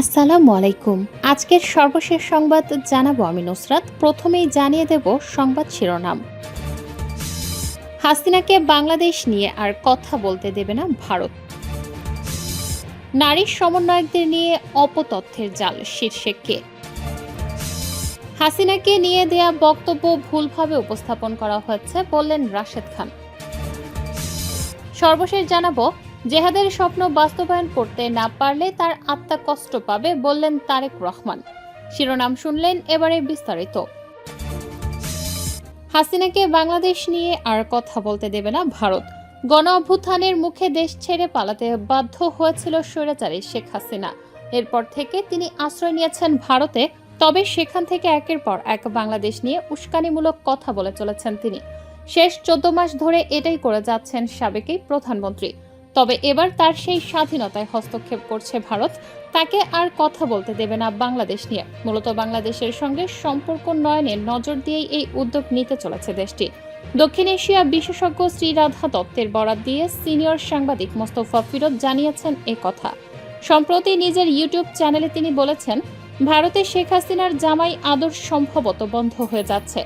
আসসালামু আলাইকুম। আজকের সর্বশেষ সংবাদ জানাব আমি নুসরাত। প্রথমেই জানিয়ে দেব সংবাদ শিরোনাম। হাসিনাকে বাংলাদেশ নিয়ে আর কথা বলতে দেবে না ভারত। নারী সমন্বয়কদের নিয়ে অপতথ্যের জাল শীর্ষে কে হাসিনাকে নিয়ে দেয়া বক্তব্য ভুলভাবে উপস্থাপন করা হয়েছে, বললেন রাশেদ খান। সর্বশেষ জানাব জেহাদের স্বপ্ন বাস্তবায়ন করতে না পারলে তার আত্মা কষ্ট পাবে বললেন তারেক রহমান। শিরোনাম শুনলেন এবারে বিস্তারিত। হাসিনাকে বাংলাদেশ নিয়ে আর কথা বলতে দেবে না ভারত। গণ অভ্যুত্থানের মুখে দেশ ছেড়ে পালাতে বাধ্য হয়েছিল স্বৈরাচারী শেখ হাসিনা। এরপর থেকে তিনি আশ্রয় নিয়েছেন ভারতে, তবে সেখান থেকে একের পর এক বাংলাদেশ নিয়ে উস্কানিমূলক কথা বলে চলেছেন তিনি। শেষ চোদ্দ মাস ধরে এটাই করে যাচ্ছেন সাবেকই প্রধানমন্ত্রী। তবে এবার তার সেই স্বাধীনতায় হস্তক্ষেপ করছে ভারত। তাকে আর কথা বলতে দেবে না বাংলাদেশ নিয়ে। মূলত বাংলাদেশের সঙ্গে সম্পর্ক নয়নে নজর দিয়েই এই উদ্যোগ নিতে চলেছে দেশটি। দক্ষিণ এশিয়া বিশেষজ্ঞ শ্রীরাধা দত্তের বরাত দিয়ে সিনিয়র সাংবাদিক মোস্তফা ফিরোজ জানিয়েছেন এ কথা। সম্প্রতি নিজের ইউটিউব চ্যানেলে তিনি বলেছেন, ভারতে শেখ হাসিনার জামাই আদর সম্ভবত বন্ধ হয়ে যাচ্ছে।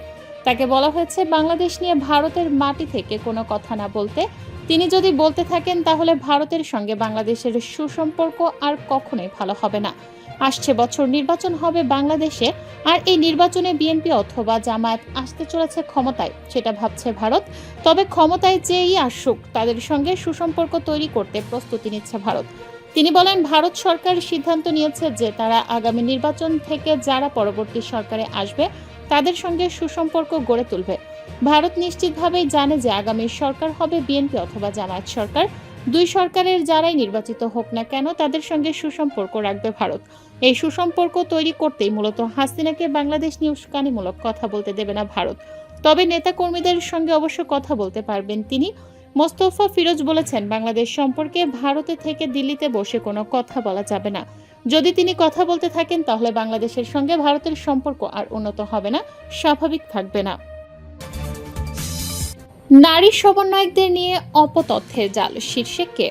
তাকে বলা হয়েছে, বাংলাদেশ নিয়ে ভারতের মাটি থেকে কোনো কথা না বলতে তিনি যদি বলতে থাকেন, তাহলে ভারতের সঙ্গে বাংলাদেশের সুসম্পর্ক আর কখনোই ভালো হবে না। আসছে বছর নির্বাচন হবে বাংলাদেশে, আর এই নির্বাচনে বিএনপি অথবা জামায়াত আসতে চলেছে ক্ষমতায়, সেটা ভাবছে ভারত। তবে ক্ষমতায় যেই আসুক, তাদের সঙ্গে সুসম্পর্ক তৈরি করতে প্রস্তুতি নিচ্ছে ভারত। তিনি বলেন, ভারত সরকার সিদ্ধান্ত নিয়েছে যে তারা আগামী নির্বাচন থেকে যারা পরবর্তী সরকারে আসবে, তাদের সঙ্গে সুসম্পর্ক গড়ে তুলবে। ভারত নিশ্চিতভাবেই জানে যে আগামী সরকার হবে বিএনপি অথবা জামায়াত সরকার। দুই সরকারের যারাই নির্বাচিত হোক না কেন, তাদের সঙ্গে সুসম্পর্ক রাখবে ভারত। এই সুসম্পর্ক তৈরি করতেই মূলত হাসিনাকে বাংলাদেশ নিয়ে উস্কানিমূলক কথা বলতে দেবে না ভারত। তবে নেতাকর্মীদের সঙ্গে অবশ্য কথা বলতে পারবেন তিনি। মোস্তফা ফিরোজ বলেছেন, বাংলাদেশ সম্পর্কে ভারতে থেকে দিল্লিতে বসে কোনো কথা বলা যাবে না। যদি তিনি কথা বলতে থাকেন, তাহলে বাংলাদেশের সঙ্গে ভারতের সম্পর্ক আর উন্নত হবে না, স্বাভাবিক থাকবে না। নারী সমন্বয়কদের নিয়ে অপতথ্যের জাল শীর্ষে কে?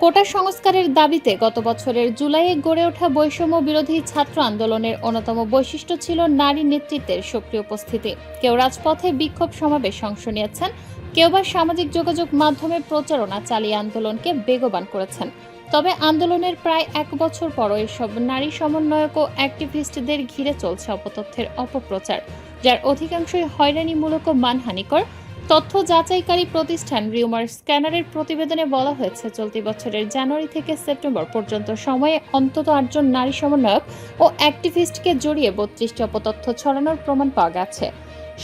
কোটা সংস্কারের দাবিতে গত বছরের জুলাইয়ে গড়ে ওঠা বৈষম্য বিরোধী ছাত্র আন্দোলনের অন্যতম বৈশিষ্ট্য ছিল নারী নেতৃত্বের সক্রিয় উপস্থিতি। কেউ রাজপথে বিক্ষোভ সমাবেশ অংশ নিয়েছেন, কেউ বা সামাজিক যোগাযোগ মাধ্যমে প্রচারণা চালিয়ে আন্দোলনকে বেগবান করেছেন। তবে আন্দোলনের প্রায় এক বছর পরও এসব নারী সমন্বয়ক ও অ্যাক্টিভিস্টদের ঘিরে চলছে অপতথ্যের অপপ্রচার, যার অধিকাংশই হয়রানিমূলক ও মানহানিকর। তথ্য যাচাইকারী প্রতিষ্ঠান রিউমার স্ক্যানারের প্রতিবেদনে বলা হয়েছে, চলতি বছরের জানুয়ারি থেকে সেপ্টেম্বর পর্যন্ত সময়ে অন্তত আটজন নারী সমন্বয়ক ও অ্যাক্টিভিস্টকে জড়িয়ে বত্রিশটি অপতথ্য ছড়ানোর প্রমাণ পাওয়া গেছে।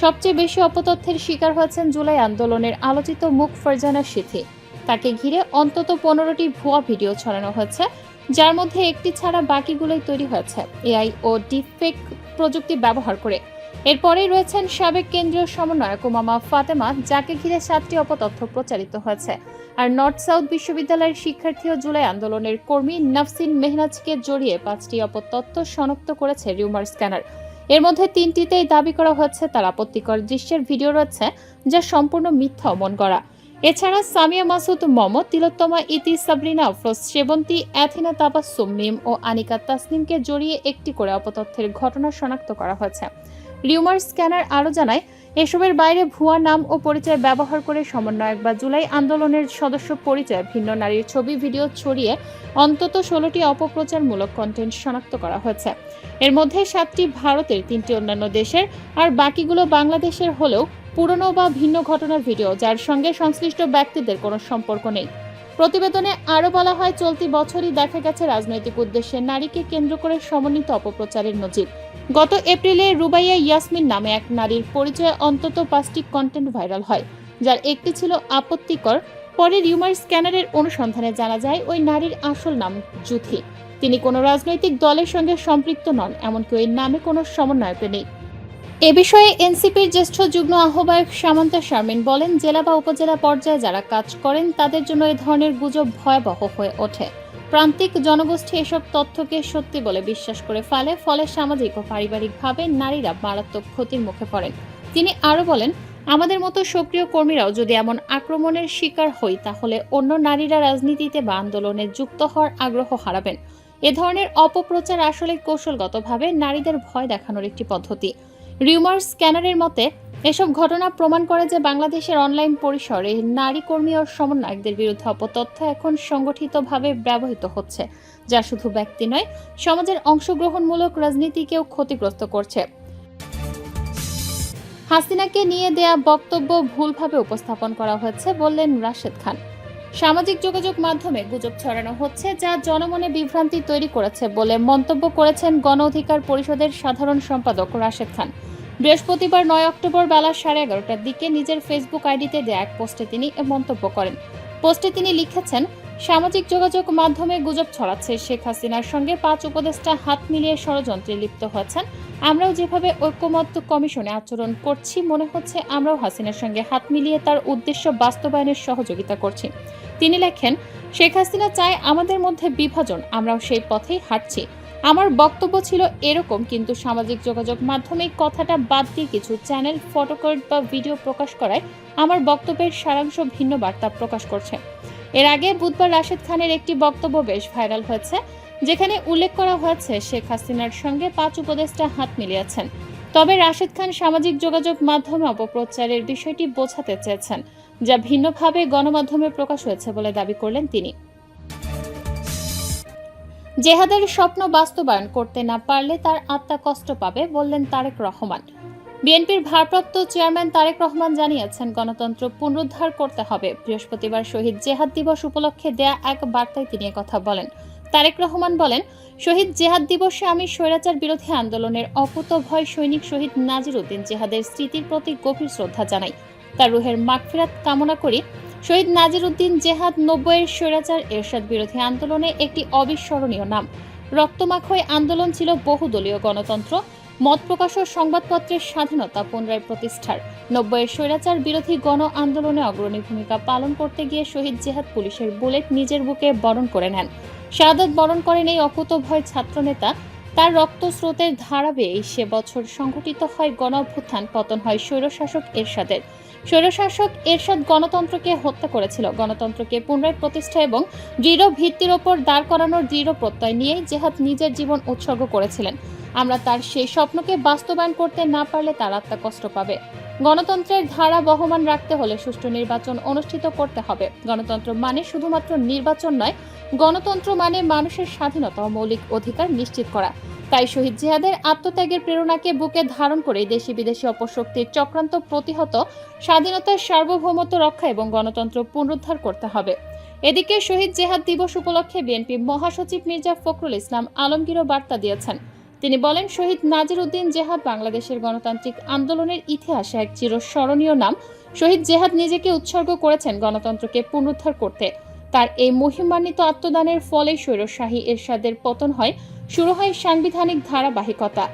সবচেয়ে বেশি অপতথ্যের শিকার হয়েছেন জুলাই আন্দোলনের আলোচিত মুখ ফরজানা সিথি। তাকে ঘিরে অন্তত পনেরোটি ভুয়া ভিডিও ছড়ানো হয়েছে, যার মধ্যে একটি ছাড়া বাকিগুলোই তৈরি হয়েছে। এআই ও ডিফেক প্রযুক্তি ব্যবহার করে এরপরেই রয়েছেন সাবেক কেন্দ্রীয় সমন্বয়ক মামা ফাতেমা, যাকে ঘিরে সাতটি অপতথ্য প্রচারিত হয়েছে। আর নর্থ সাউথ বিশ্ববিদ্যালয়ের শিক্ষার্থী ও জুলাই আন্দোলনের কর্মী নফসিন মেহনাজকে জড়িয়ে পাঁচটি অপতথ্য শনাক্ত করেছে রিউমার স্ক্যানার। এর মধ্যে তিনটিতেই দাবি করা হচ্ছে তার আপত্তিকর দৃশ্যের ভিডিও রয়েছে, যা সম্পূর্ণ মিথ্যা মন করা। এছাড়া সামিয়া মাসুদ মম, তিলোত্তমা ইতি, সাবরিনা আফরোজ সেবন্তী অ্যাথিনা তাবাসুম মিম ও আনিকা তাসনিমকে জড়িয়ে একটি করে অপতথ্যের ঘটনা শনাক্ত করা হয়েছে। রিউমার স্ক্যানার আরও জানায়, এসবের বাইরে ভুয়া নাম ও পরিচয় ব্যবহার করে সমন্বয়ক বা জুলাই আন্দোলনের সদস্য পরিচয়, ভিন্ন নারীর ছবি, ভিডিও ছড়িয়ে অন্তত ষোলোটি অপপ্রচারমূলক কন্টেন্ট শনাক্ত করা হয়েছে। এর মধ্যে সাতটি ভারতের, তিনটি অন্যান্য দেশের আর বাকিগুলো বাংলাদেশের হলেও পুরনো বা ভিন্ন ঘটনার ভিডিও, যার সঙ্গে সংশ্লিষ্ট ব্যক্তিদের কোনো সম্পর্ক নেই। প্রতিবেদনে আরও বলা হয়, চলতি বছরই দেখা গেছে রাজনৈতিক উদ্দেশ্যে নারীকে কেন্দ্র করে সমন্বিত অপপ্রচারের নজির। গত এপ্রিলে রুবাইয়া ইয়াসমিন নামে এক নারীর পরিচয়ে অন্তত পাঁচটি কন্টেন্ট ভাইরাল হয়, যার একটি ছিল আপত্তিকর। পরে রিউমার স্ক্যানারের অনুসন্ধানে জানা যায়, ওই নারীর আসল নাম জুথি। তিনি কোনো রাজনৈতিক দলের সঙ্গে সম্পৃক্ত নন, এমনকি ওই নামে কোনো সমন্বয়ক নেই। এ বিষয়ে এনসিপির জ্যেষ্ঠ যুগ্ম আহ্বায়ক সামান্তা শারমিন বলেন, জেলা বা উপজেলা পর্যায়ে যারা কাজ করেন, তাদের জন্য এ ধরনের গুজব ভয়াবহ হয়ে ওঠে। প্রান্তিক জনগোষ্ঠী এসব তথ্যকে সত্যি বলে বিশ্বাস করে ফেলে, ফলে সামাজিক ও পারিবারিকভাবে নারীরা মারাত্মক ক্ষতির মুখে পড়েন। তিনি আরও বলেন, আমাদের মতো সক্রিয় কর্মীরাও যদি এমন আক্রমণের শিকার হই, তাহলে অন্য নারীরা রাজনীতিতে বা আন্দোলনে যুক্ত হওয়ার আগ্রহ হারাবেন। এ ধরনের অপপ্রচার আসলে কৌশলগতভাবে নারীদের ভয় দেখানোর একটি পদ্ধতি। রিউমার স্ক্যানারের মতে এসব ঘটনা প্রমাণ করে যে বাংলাদেশের অনলাইন পরিসরে নারী কর্মী ও সমন্বয়কদের বিরুদ্ধে অপতথ্য এখন সংগঠিতভাবে ব্যবহৃত হচ্ছে, যা শুধু ব্যক্তি নয়, সমাজের অংশগ্রহণমূলক রাজনীতিকেও ক্ষতিগ্রস্ত করছে। হাসিনাকে নিয়ে দেয়া বক্তব্য ভুলভাবে উপস্থাপন করা হয়েছে বললেন রাশেদ খান। সামাজিক যোগাযোগ মাধ্যমে গুজব ছড়ানো হচ্ছে, যা জনমনে বিভ্রান্তি তৈরি করেছে বলে মন্তব্য করেছেন গণ অধিকার পরিষদের সাধারণ সম্পাদক রাশেদ খান। বৃহস্পতিবার নয় অক্টোবর বেলা সাড়ে এগারোটার দিকে নিজের ফেসবুক আইডিতে দেয়া এক পোস্টে তিনি এ মন্তব্য করেন। পোস্টে তিনি লিখেছেন, সামাজিক যোগাযোগ মাধ্যমে গুজব ছড়াচ্ছে। শেখ হাসিনার সঙ্গে পাঁচ উপদেষ্টা হাত মিলিয়ে ষড়যন্ত্রে লিপ্ত হয়েছেন। আমরাও যেভাবে ঐক্যমত্য কমিশনে আচরণ করছি, মনে হচ্ছে আমরাও হাসিনার সঙ্গে হাত মিলিয়ে তার উদ্দেশ্য বাস্তবায়নের সহযোগিতা করছি। তিনি লেখেন, শেখ হাসিনা চায় আমাদের মধ্যে বিভাজন। আমরাও সেই পথেই হাঁটছি। আমার বক্তব্য ছিল এরকম, কিন্তু সামাজিক যোগাযোগ মাধ্যমে কথাটা বাদ দিয়ে কিছু চ্যানেল ফটোকার্ড বা ভিডিও প্রকাশ করায় আমার বক্তব্যের সারাংশ ভিন্ন বার্তা প্রকাশ করছে। এর আগে বুধবার রাশেদ খানের একটি বক্তব্য বেশ ভাইরাল হয়েছে, যেখানে উল্লেখ করা হয়েছে, শেখ হাসিনার সঙ্গে পাঁচ উপদেষ্টা হাত মিলিয়েছেন। তবে রাশেদ খান সামাজিক যোগাযোগ মাধ্যমে অপপ্রচারের বিষয়টি বোঝাতে চেয়েছেন, যা ভিন্নভাবে গণমাধ্যমে প্রকাশ হয়েছে বলে দাবি করলেন তিনি। জেহাদের স্বপ্ন বাস্তবায়ন করতে না পারলে তার আত্মা কষ্ট পাবে বললেন তারেক রহমান। বিএনপির ভারপ্রাপ্ত চেয়ারম্যান তারেক রহমান জানিয়েছেন, গণতন্ত্র পুনরুদ্ধার করতে হবে। বৃহস্পতিবার শহীদ জেহাদ দিবস উপলক্ষে দেয়া এক বার্তায় তিনি কথা বলেন। তারেক রহমান বলেন, শহীদ জেহাদ দিবসে আমি স্বৈরাচার বিরোধী আন্দোলনের অপুতভয় সৈনিক শহীদ নাজির উদ্দিন জেহাদের স্মৃতির প্রতি গভীর শ্রদ্ধা জানাই। তার রুহের মাগফিরাত কামনা করি। শহীদ নাজির উদ্দিন জেহাদ নব্বইয়ের স্বৈরাচার এরশাদ বিরোধী আন্দোলনে একটি অবিস্মরণীয় নাম। রক্তমাখয় আন্দোলন ছিল বহুদলীয় গণতন্ত্র, মত প্রকাশ ও সংবাদপত্রের স্বাধীনতা পুনরায় প্রতিষ্ঠার। নব্বইয়ের স্বৈরাচার বিরোধী গণ আন্দোলনে অগ্রণী ভূমিকা পালন করতে গিয়ে শহীদ জেহাদ পুলিশের বুলেট নিজের বুকে বরণ করে নেন। শাহাদত বরণ করেন এই অকুতভয় ছাত্রনেতা তার রক্তস্রোতের ধারা বেয়েই সে বছর সংঘটিত হয় গণ অভ্যুত্থান পতন হয় স্বৈরশাসক এরশাদের। স্বৈরশাসক এরশাদ গণতন্ত্রকে হত্যা করেছিল। গণতন্ত্রকে পুনরায় প্রতিষ্ঠা এবং দৃঢ় ভিত্তির ওপর দাঁড় করানোর দৃঢ় প্রত্যয় নিয়েই জেহাদ নিজের জীবন উৎসর্গ করেছিলেন। আমরা তার সেই স্বপ্নকে বাস্তবায়ন করতে না পারলে তার আত্মা কষ্ট পাবে। গণতন্ত্রের ধারা বহমান রাখতে হলে সুষ্ঠু নির্বাচন অনুষ্ঠিত করতে হবে। গণতন্ত্র মানে শুধুমাত্র নির্বাচন নয়, গণতন্ত্র মানে মানুষের স্বাধীনতা ও মৌলিক অধিকার নিশ্চিত করা। তাই শহীদ জিহাদের আত্মত্যাগের প্রেরণাকে বুকে ধারণ করে দেশি বিদেশি অপশক্তির চক্রান্ত প্রতিহত, স্বাধীনতার সার্বভৌমত্ব রক্ষা এবং গণতন্ত্র পুনরুদ্ধার করতে হবে। এদিকে শহীদ জেহাদ দিবস উপলক্ষে বিএনপি মহাসচিব মির্জা ফখরুল ইসলাম আলমগীরও বার্তা দিয়েছেন। তিনি বলেন, শহীদ নাজির উদ্দিন জেহাদ বাংলাদেশের গণতান্ত্রিক আন্দোলনের ইতিহাসে এক চিরস্মরণীয় নাম। শহীদ জেহাদ নিজেকে উৎসর্গ করেছেন গণতন্ত্রকে পুনরুদ্ধার করতে। তার এই মহিমান্বিত আত্মদানের ফলে স্বৈরশাহী এরশাদের পতন হয়, শুরু হয় সাংবিধানিক ধারাবাহিকতা।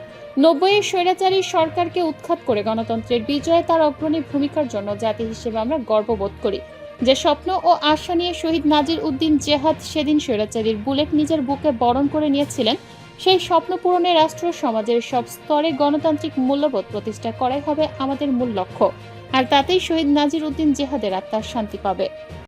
নব্বইয়ের স্বৈরাচারী সরকারকে উৎখাত করে গণতন্ত্রের বিজয়ে তার অগ্রণী ভূমিকার জন্য জাতি হিসেবে আমরা গর্ববোধ করি। যে স্বপ্ন ও আশা নিয়ে শহীদ নাজির উদ্দিন জেহাদ সেদিন স্বৈরাচারীর বুলেট নিজের বুকে বরণ করে নিয়েছিলেন সেই স্বপ্ন পূরণে রাষ্ট্র সমাজের সব স্তরে গণতান্ত্রিক মূল্যবোধ প্রতিষ্ঠা করাই হবে আমাদের মূল লক্ষ্য। আর তাতেই শহীদ নাজির উদ্দিন জেহাদের আত্মার শান্তি পাবে।